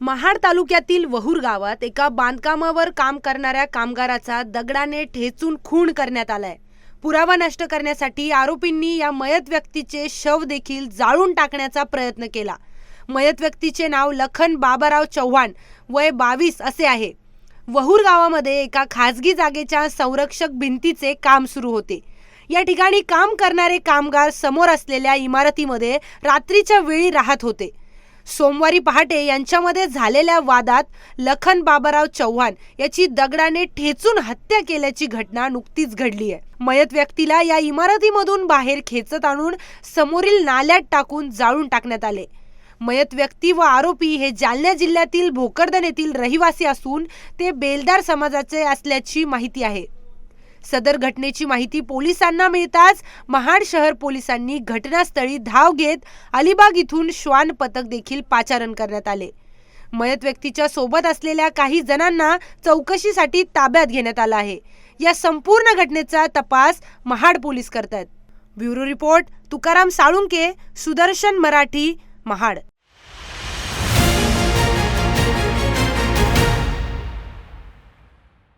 महाड तालुक्यातील वहूर गावात एका बांधकामावर काम करणाऱ्या कामगाराचा दगडाने ठेचून खून करण्यात आलाय. पुरावा नष्ट करण्यासाठी आरोपींनी या मयत व्यक्तीचे शव देखील जाळून टाकण्याचा प्रयत्न केला. मयत व्यक्तीचे नाव लखन बाबाराव चव्हाण वय बावीस असे आहे. वहूर गावामध्ये एका खाजगी जागेच्या संरक्षक भिंतीचे काम सुरू होते. या ठिकाणी काम करणारे कामगार समोर असलेल्या इमारतीमध्ये रात्रीच्या वेळी राहत होते. सोमवारी पहाटे यांच्यामध्ये झालेल्या वादात लखन बाबाराव चव्हाण याची दगडाने ठेचून हत्या केल्याची घटना नुकतीच घडली आहे. मयत व्यक्तीला या इमारतीमधून बाहेर खेचत आणून समोरील नाल्यात टाकून जाळून टाकण्यात आले. मयत व्यक्ती व आरोपी हे जालना जिल्ह्यातील भोकरदन येथील रहिवासी असून ते बेलदार समाजाचे असल्याची माहिती आहे. सदर घटनेची माहिती पोलिसांना मिळताच महाड शहर पोलिसांनी घटनास्थळी धाव घेत अलिबाग इथून श्वान पथक देखील पाचारण करण्यात आले. मयत व्यक्तीच्या सोबत असलेल्या काही जणांना चौकशीसाठी ताब्यात घेण्यात आलं आहे. या संपूर्ण घटनेचा तपास महाड पोलीस करतात ब्युरो रिपोर्ट तुकाराम साळुंके सुदर्शन मराठी महाड.